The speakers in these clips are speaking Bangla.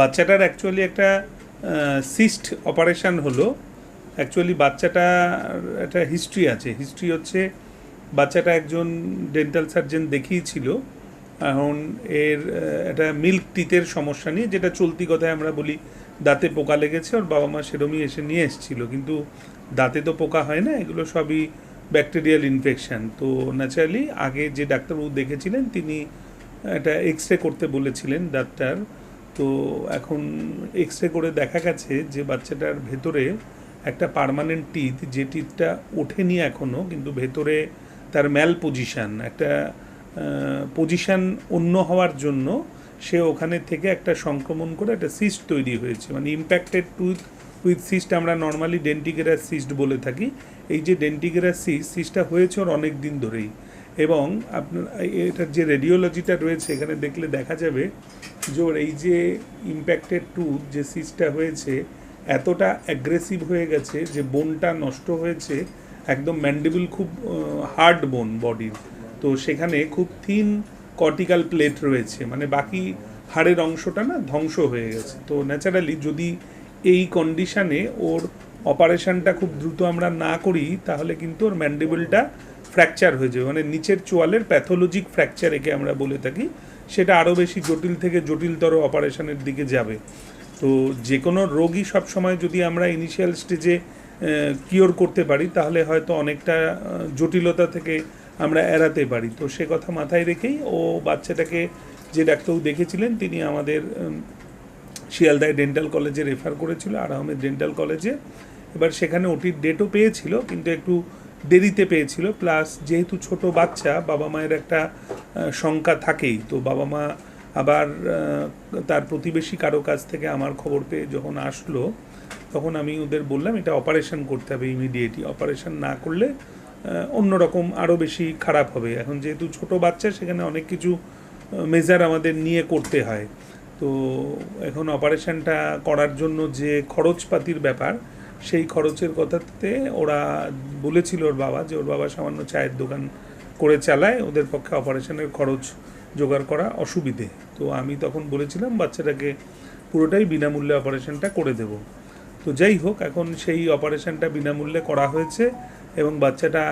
বাচ্চাটার অ্যাকচুয়ালি একটা সিস্ট অপারেশন হলো। অ্যাকচুয়ালি বাচ্চাটার একটা হিস্ট্রি আছে। হিস্ট্রি হচ্ছে, বাচ্চাটা একজন ডেন্টাল সার্জন দেখিয়েছিল। এখন এর একটা মিল্ক টিতের সমস্যা নিয়ে, যেটা চলতি কথায় আমরা বলি, দাঁতে পোকা লেগেছে, ওর বাবা মা সেরমই এসে নিয়ে এসেছিল। কিন্তু দাঁতে তো পোকা হয় না, এগুলো সবই ব্যাকটেরিয়াল ইনফেকশান তো ন্যাচারালি আগে যে ডাক্তারবাবু দেখেছিলেন, তিনি একটা এক্স রে করতে বলেছিলেন দাঁতটার তো এখন এক্স রে করে দেখা গেছে যে বাচ্চাটার ভেতরে একটা পার্মানেন্ট টিথ যে টিথটা ওঠেনি এখনও কিন্তু ভেতরে তার ম্যাল পজিশন একটা পজিশন অন্য হওয়ার জন্য সে ওখানে থেকে একটা সংক্রমণ করে একটা সিস্ট তৈরি হয়েছে। মানে ইম্প্যাক্টেড টুথ উইথ সিস্ট আমরা নর্মালি ডেন্টিগেরাস সিস্ট বলে থাকি। এই যে ডেন্টিগেরাস সিস্ট সিস্টটা হয়েছে ওর অনেক দিন ধরেই। এবং আপনার, এটার যে রেডিওলজিটা রয়েছে, এখানে দেখলে দেখা যাবে ওর এই যে ইম্প্যাক্টেড টুথ যে সিজটা হয়েছে, এতটা অ্যাগ্রেসিভ হয়ে গেছে যে বোনটা নষ্ট হয়েছে, একদম ম্যান্ডেবল খুব হার্ড বোন বডির তো সেখানে খুব থিন কর্টিক্যাল প্লেট রয়েছে মানে বাকি হাড়ের অংশটা না ধ্বংস হয়ে গেছে। তো ন্যাচারালি যদি এই কন্ডিশানে ওর অপারেশনটা খুব দ্রুত আমরা না করি, তাহলে কিন্তু ওর ম্যান্ডেবলটা ফ্র্যাকচার হয়ে যাবে মানে নিচের চোয়ালের প্যাথোলজিক ফ্র্যাকচার একে আমরা বলে থাকি সেটা আরও বেশি জটিল থেকে জটিলতর অপারেশনের দিকে যাবে। তো যে কোনো রোগী সবসময় যদি আমরা ইনিশিয়াল স্টেজে কিওর করতে পারি, তাহলে হয়তো অনেকটা জটিলতা থেকে আমরা এড়াতে পারি। তো সে কথা মাথায় রেখেই ও বাচ্চাটাকে যে ডাক্তারবাবু দেখেছিলেন, তিনি আমাদের শিয়ালদায় ডেন্টাল কলেজে রেফার করেছিল আর আহমেদ ডেন্টাল কলেজে এবার সেখানে ওটির ডেটও পেয়েছিল, কিন্তু একটু দেরিতে পেয়েছিল। প্লাস যেহেতু ছোট বাচ্চা, বাবা মায়ের একটা শঙ্কা থাকেই। তো বাবা মা আবার তার প্রতিবেশী কারও কাছ থেকে আমার খবর পেয়ে যখন আসলো, তখন আমি ওদের বললাম, এটা অপারেশন করতে হবে ইমিডিয়েটলি অপারেশন না করলে অন্যরকম আরও বেশি খারাপ হবে। এখন যেহেতু ছোট বাচ্চা, সেখানে অনেক কিছু মেজার আমাদের নিয়ে করতে হয়। তো এখন অপারেশনটা করার জন্য যে খরচপাতির ব্যাপার সেই খরচের কথাতে ওরা বলেছিল ওর বাবা যে ওর বাবা সামান্য চায়ের দোকান করে চালায়, ওদের পক্ষে অপারেশনের খরচ জোগাড় করা অসুবিধে। তো আমি তখন বলেছিলাম, বাচ্চাটাকে পুরোটাই বিনামূল্যে অপারেশনটা করে দেব। তো যাই হোক, এখন সেই অপারেশনটা বিনামূল্যে করা হয়েছে এবং বাচ্চাটা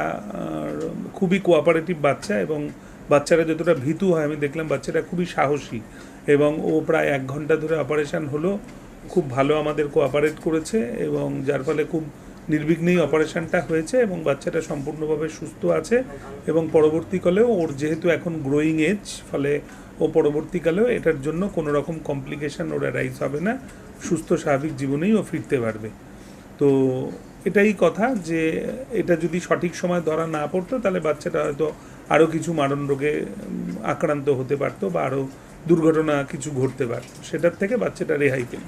খুবই কোঅপারেটিভ বাচ্চা এবং বাচ্চারা যতটা ভীতু হয়, আমি দেখলাম বাচ্চাটা খুবই সাহসী এবং ও প্রায় এক ঘণ্টা ধরে অপারেশন হলো। খুব ভালো আমাদের কোঅপারেট করেছে এবং যার ফলে খুব নির্বিঘ্নেই অপারেশনটা হয়েছে এবং বাচ্চাটা সম্পূর্ণভাবে সুস্থ আছে এবং পরবর্তীকালেও ওর যেহেতু এখন গ্রোয়িং এজ ফলে ও পরবর্তীকালেও এটার জন্য কোনো রকম কমপ্লিকেশন ওর রাইজ হবে না। সুস্থ, স্বাভাবিক জীবনেই ও ফিরতে পারবে। তো এটাই কথা যে এটা যদি সঠিক সময় ধরা না পড়তো, তাহলে বাচ্চাটা হয়তো আরও কিছু মারণ রোগে আক্রান্ত হতে পারতো বা আরও দুর্ঘটনা কিছু ঘটতে পারে। সেটার থেকে বাচ্চাটা রেহাই পেল।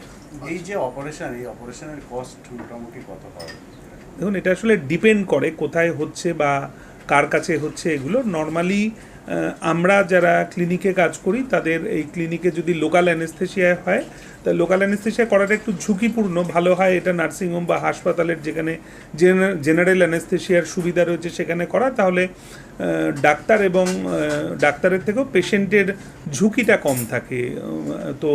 এই যে অপারেশন এই অপারেশনের কস্ট মোটামুটি কত হয়? দেখুন এটা আসলে ডিপেন্ড করে কোথায় হচ্ছে বা কার কাছে হচ্ছে এগুলো। নর্মালি আমরা যারা ক্লিনিকে কাজ করি, তাদের এই ক্লিনিকে যদি লোকাল অ্যানেস্থেশিয়ায় হয়, তা লোকাল অ্যানেস্থেশিয়া করাটা একটু ঝুঁকিপূর্ণ। ভালো হয় এটা নার্সিংহোম বা হাসপাতালের যেখানে জেনারেল অ্যানেস্থেশিয়ার সুবিধা রয়েছে সেখানে করা, তাহলে ডাক্তার এবং ডাক্তারের থেকেও পেশেন্টের ঝুঁকিটা কম থাকে। তো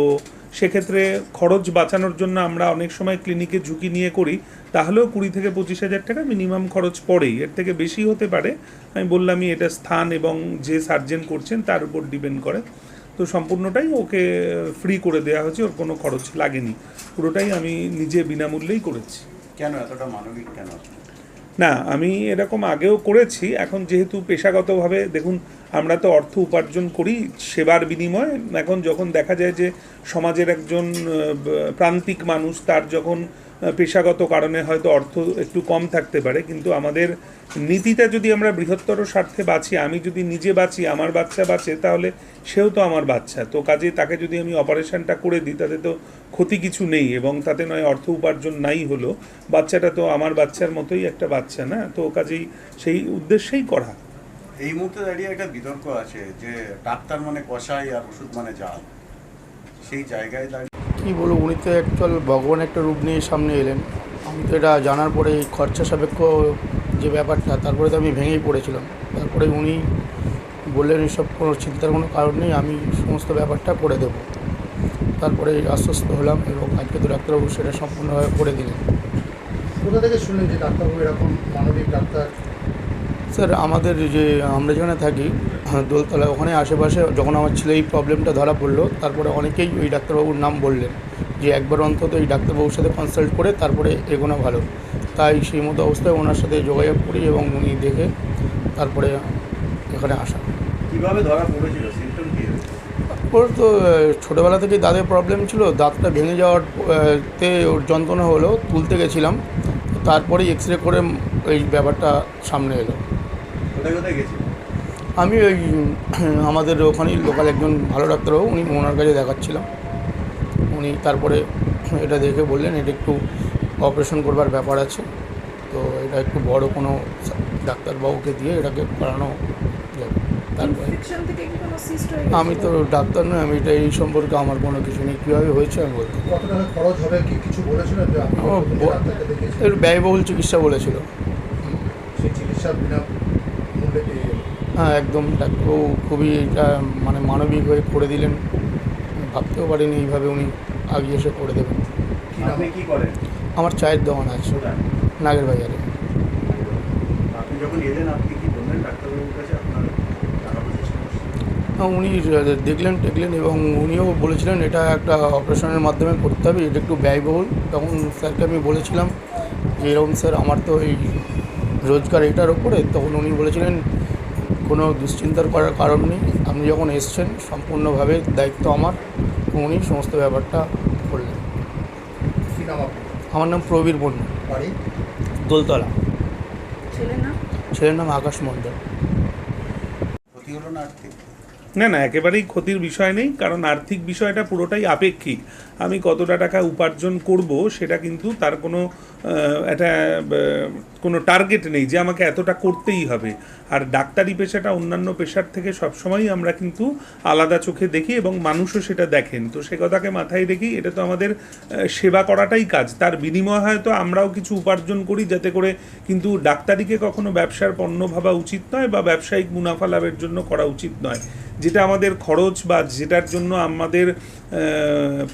সেক্ষেত্রে খরচ বাঁচানোর জন্য আমরা অনেক সময় ক্লিনিকে ঝুঁকি নিয়ে করি তাহলেও কুড়ি থেকে পঁচিশ হাজার টাকা মিনিমাম খরচ পড়েই। এর থেকে বেশি হতে পারে আমি বললামই এটা স্থান এবং যে সার্জেন করছেন তার উপর ডিপেন্ড করে। তো সম্পূর্ণটাই ওকে ফ্রি করে দেওয়া হয়েছে ওর কোনো খরচ লাগেনি। পুরোটাই আমি নিজে বিনামূল্যেই করেছি। কেন এতটা মানবিক কেন? না আমি এরকম আগেও করেছি এখন যেহেতু পেশাগতভাবে দেখুন আমরা তো অর্থ উপার্জন করি সেবার বিনিময়ে। এখন যখন দেখা যায় যে সমাজের একজন প্রান্তিক মানুষ তার যখন পেশাগত কারণে হয়তো অর্থ একটু কম থাকতে পারে, কিন্তু আমাদের নীতিটা যদি আমরা বৃহত্তর স্বার্থে বাঁচি, আমি যদি নিজে বাঁচি, আমার বাচ্চা বাঁচে, তাহলে সেও তো আমার বাচ্চা। তো কাজে তাকে যদি আমি অপারেশনটা করে দিই, তাতে তো ক্ষতি কিছু নেই এবং তাতে নয় অর্থ উপার্জন নাই হলো। বাচ্চাটা তো আমার বাচ্চার মতোই একটা বাচ্চা না? তো কাজেই সেই উদ্দেশ্যেই করা। এই মুহূর্তে দাঁড়িয়ে একটা বিতর্ক আছে যে ডাক্তার মানে কষাই আর ওষুধ মানে জাল। সেই জায়গায় দাঁড়িয়ে কি বলব উনি তো অ্যাকচুয়াল ভগবান একটা রূপ নিয়ে সামনে এলেন। আমি তো এটা জানার পরে এই খরচা সাপেক্ষ যে ব্যাপারটা তারপরে তো আমি ভেঙেই পড়েছিলাম। তারপরে উনি বললেন এসব কোনো চিন্তার কোনো কারণ নেই আমি সমস্ত ব্যাপারটা করে দেবো। তারপরে আশ্বস্ত হলাম এবং আজকে তো ডাক্তারবাবু সেটা সম্পূর্ণভাবে করে দিলেন। কোথা থেকে শুনলেন যে ডাক্তারবাবু এরকম মানবিক ডাক্তার? স্যার আমাদের যে আমরা যেখানে থাকি হ্যাঁ, দোলতলা ওখানে আশেপাশে যখন আমার ছেলে এই প্রবলেমটা ধরা পড়ল তারপরে অনেকেই ওই ডাক্তারবাবুর নাম বললেন যে একবার অন্তত এই ডাক্তারবাবুর সাথে কনসাল্ট করে তারপরে এগোনো ভালো। তাই সেই মতো অবস্থায় ওনার সাথে যোগাযোগ করি এবং উনি দেখে তারপরে এখানে আসা। কীভাবে ধরা পড়েছিল? ওর তো ছোটোবেলা থেকেই দাঁতের প্রবলেম ছিল দাঁতটা ভেঙে যাওয়ার তে ওর যন্ত্রণা হলো তুলতে গেছিলাম তারপরেই এক্স রে করে এই ব্যাপারটা সামনে এলো। কোথায় কোথায় গেছিল আমি ওই আমাদের ওখানেই লোকাল একজন ভালো ডাক্তারবাবু উনি ওনার কাছে দেখাচ্ছিলাম। উনি তারপরে এটা দেখে বললেন এটা একটু অপারেশন করবার ব্যাপার আছে। তো এটা একটু বড় কোনো ডাক্তারবাবুকে দিয়ে এটাকে করানো যাবে। তারপরে ইনফেকশন থেকে কি কোনো সিস্ট আমি তো ডাক্তার নই আমি এটা এই সম্পর্কে আমার কোনো কিছু নেই। কীভাবে হয়েছে আমি বলতে ব্যয়বহুল চিকিৎসা বলেছিল। সেই চিকিৎসা বিনা মূল্যে পেয়ে গেলেন হ্যাঁ একদম। ডাক্তারবাবু খুবই এটা মানে মানবিক হয়ে করে দিলেন। ভাবতেও পারিনি এইভাবে উনি আগিয়ে এসে করে দেবেন। আমার চায়ের দোকান আছে। নাগের বাজারে উনি দেখলেন টেকলেন এবং উনিও বলেছিলেন এটা একটা অপারেশনের মাধ্যমে করতে হবে এটা একটু ব্যয়বহুল। তখন স্যারকে আমি বলেছিলাম যে এরকম স্যার আমার তো এই রোজগার এটার ওপরে তখন উনি বলেছিলেন কোনো দুশ্চিন্তার করার কারণ নেই। আপনি যখন এসছেন সম্পূর্ণভাবে দায়িত্ব আমার উনি সমস্ত ব্যাপারটা করলেন। কি আমার নাম প্রবীর বন্যা বাড়ি? দোলতলা। ছেলে ছেলের নাম আকাশ মণ্ডল। না না, একেবারেই ক্ষতির বিষয় নেই, কারণ আর্থিক বিষয়টা পুরোটাই আপেক্ষিক। আমি কতটা টাকা উপার্জন করব সেটা কিন্তু তার কোনো একটা কোনো টার্গেট নেই যে আমাকে এতটা করতেই হবে। আর ডাক্তারি পেশাটা অন্যান্য পেশার থেকে সবসময়ই আমরা কিন্তু আলাদা চোখে দেখি এবং মানুষও সেটা দেখেন। তো সে কথাকে মাথায় রেখি এটা তো আমাদের সেবা করাটাই কাজ। তার বিনিময়ে হয়তো আমরাও কিছু উপার্জন করি যাতে করে কিন্তু ডাক্তারিকে কখনো ব্যবসার পণ্য ভাবা উচিত নয় বা ব্যবসায়িক মুনাফা লাভের জন্য করা উচিত নয়। যেটা আমাদের খরচ বা যেটার জন্য আমাদের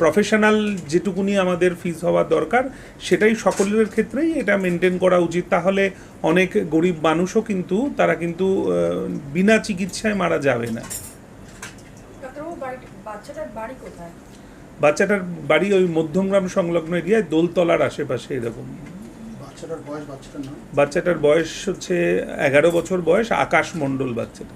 প্রফেশনাল যেটুকুনি আমাদের ফিস হওয়া দরকার সেটাই সকলের ক্ষেত্রেই এটা মেনটেন করা উচিত। তাহলে অনেক গরিব মানুষও কিন্তু তারা কিন্তু বিনা চিকিৎসায় মারা যাবে না। বাচ্চাটার বাড়ি কোথায়? বাচ্চাটার বাড়ি ওই মধ্যমগ্রাম সংলগ্ন এরিয়ায় দোলতলার আশেপাশে এরকম। বাচ্চাটার বয়স বাচ্চাটার বয়স হচ্ছে এগারো বছর বয়স আকাশ মণ্ডল বাচ্চাটা।